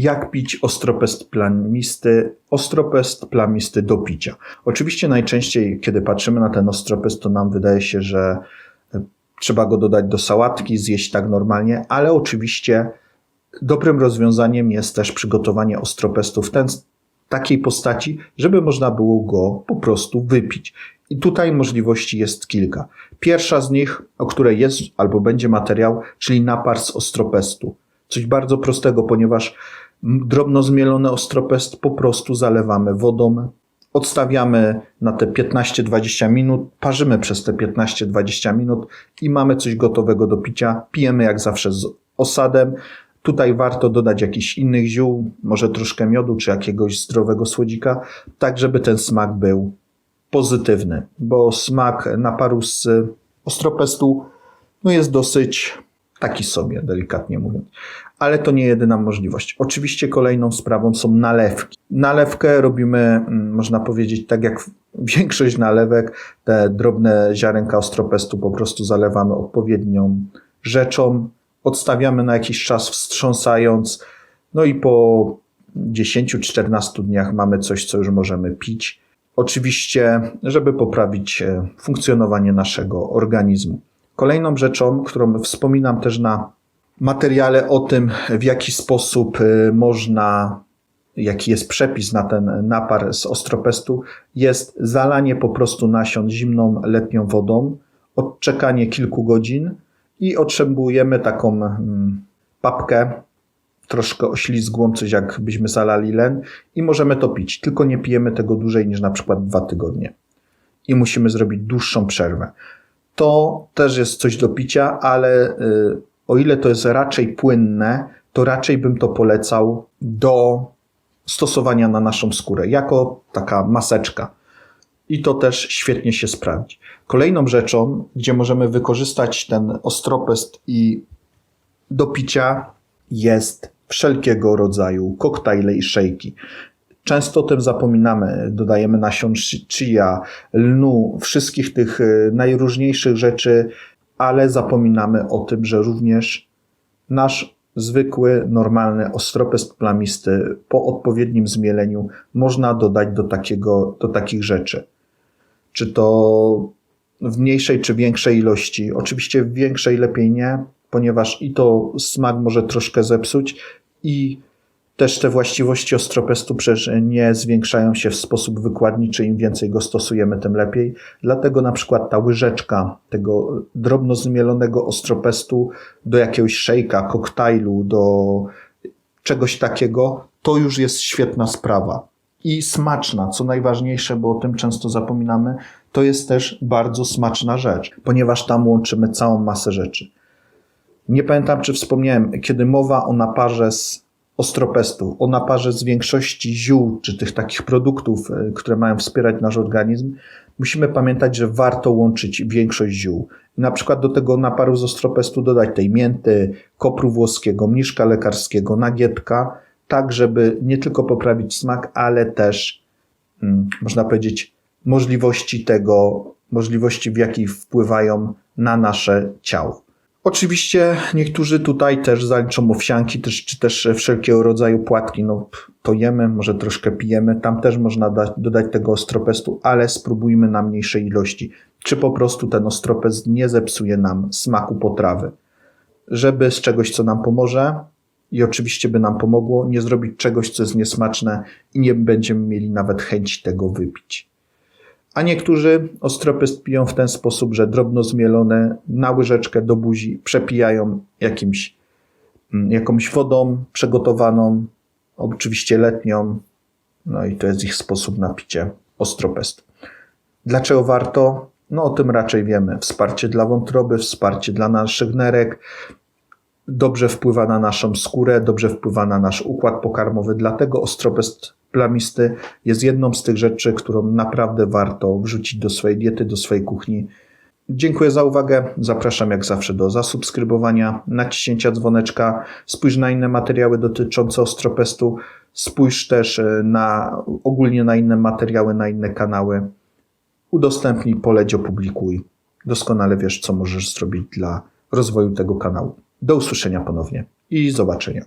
jak pić ostropest plamisty, ostropest plamisty do picia. Oczywiście najczęściej, kiedy patrzymy na ten ostropest, to nam wydaje się, że e, trzeba go dodać do sałatki, zjeść tak normalnie, ale oczywiście dobrym rozwiązaniem jest też przygotowanie ostropestu w ten, takiej postaci, żeby można było go po prostu wypić. I tutaj możliwości jest kilka. Pierwsza z nich, o której jest albo będzie materiał, czyli napar z ostropestu. Coś bardzo prostego, ponieważ drobno zmielony ostropest po prostu zalewamy wodą, odstawiamy na te 15-20 minut, parzymy przez te 15-20 minut i mamy coś gotowego do picia. Pijemy jak zawsze z osadem. Tutaj warto dodać jakichś innych ziół, może troszkę miodu czy jakiegoś zdrowego słodzika, tak żeby ten smak był pozytywny, bo smak naparu z ostropestu no jest dosyć taki sobie, delikatnie mówiąc. Ale to nie jedyna możliwość. Oczywiście kolejną sprawą są nalewki. Nalewkę robimy, mm, można powiedzieć, tak jak większość nalewek, te drobne ziarenka ostropestu po prostu zalewamy odpowiednią rzeczą, odstawiamy na jakiś czas wstrząsając, no i po 10-14 dniach mamy coś, co już możemy pić. Oczywiście, żeby poprawić e, funkcjonowanie naszego organizmu. Kolejną rzeczą, którą wspominam też na materiale o tym, w jaki sposób e, można, jaki jest przepis na ten napar z ostropestu, jest zalanie po prostu nasion zimną letnią wodą, odczekanie kilku godzin i otrzymujemy taką mm, papkę troszkę oślizgłą, coś jakbyśmy zalali len i możemy to pić. Tylko nie pijemy tego dłużej niż na przykład dwa tygodnie. I musimy zrobić dłuższą przerwę. To też jest coś do picia, ale y, o ile to jest raczej płynne, to raczej bym to polecał do stosowania na naszą skórę, jako taka maseczka. I to też świetnie się sprawdzi. Kolejną rzeczą, gdzie możemy wykorzystać ten ostropest i do picia jest wszelkiego rodzaju koktajle i szejki. Często o tym zapominamy. Dodajemy nasion chia, lnu, wszystkich tych y, najróżniejszych rzeczy, ale zapominamy o tym, że również nasz zwykły, normalny ostropest plamisty po odpowiednim zmieleniu można dodać do, takiego, do takich rzeczy. Czy to w mniejszej czy większej ilości. Oczywiście w większej lepiej nie, ponieważ i to smak może troszkę zepsuć i też te właściwości ostropestu przecież nie zwiększają się w sposób wykładniczy. Im więcej go stosujemy, tym lepiej. Dlatego na przykład ta łyżeczka tego drobno zmielonego ostropestu do jakiegoś szejka, koktajlu, do czegoś takiego, to już jest świetna sprawa. I smaczna, co najważniejsze, bo o tym często zapominamy, to jest też bardzo smaczna rzecz, ponieważ tam łączymy całą masę rzeczy. Nie pamiętam, czy wspomniałem, kiedy mowa o naparze z ostropestu, o naparze z większości ziół, czy tych takich produktów, e, które mają wspierać nasz organizm, musimy pamiętać, że warto łączyć większość ziół. Na przykład do tego naparu z ostropestu dodać tej mięty, kopru włoskiego, mniszka lekarskiego, nagietka, tak żeby nie tylko poprawić smak, ale też, hmm, można powiedzieć, możliwości tego, możliwości w jakich wpływają na nasze ciało. Oczywiście niektórzy tutaj też zaliczą owsianki, też, czy też wszelkiego rodzaju płatki. No, to jemy, może troszkę pijemy. Tam też można dać, dodać tego ostropestu, ale spróbujmy na mniejszej ilości. Czy po prostu ten ostropest nie zepsuje nam smaku potrawy. Żeby z czegoś, co nam pomoże i oczywiście by nam pomogło, nie zrobić czegoś, co jest niesmaczne i nie będziemy mieli nawet chęci tego wypić a niektórzy ostropest piją w ten sposób, że drobno zmielone na łyżeczkę do buzi przepijają jakimś, mm, jakąś wodą przygotowaną, oczywiście letnią, no i to jest ich sposób na picie ostropestu. Dlaczego warto? No o tym raczej wiemy. Wsparcie dla wątroby, wsparcie dla naszych nerek, dobrze wpływa na naszą skórę, dobrze wpływa na nasz układ pokarmowy, dlatego ostropest plamisty jest jedną z tych rzeczy, którą naprawdę warto wrzucić do swojej diety, do swojej kuchni. Dziękuję za uwagę. Zapraszam jak zawsze do zasubskrybowania, naciśnięcia dzwoneczka. Spójrz na inne materiały dotyczące ostropestu. Spójrz też e, na, ogólnie na inne materiały, na inne kanały. Udostępnij, poleć, opublikuj. Doskonale wiesz, co możesz zrobić dla rozwoju tego kanału. Do usłyszenia ponownie i zobaczenia.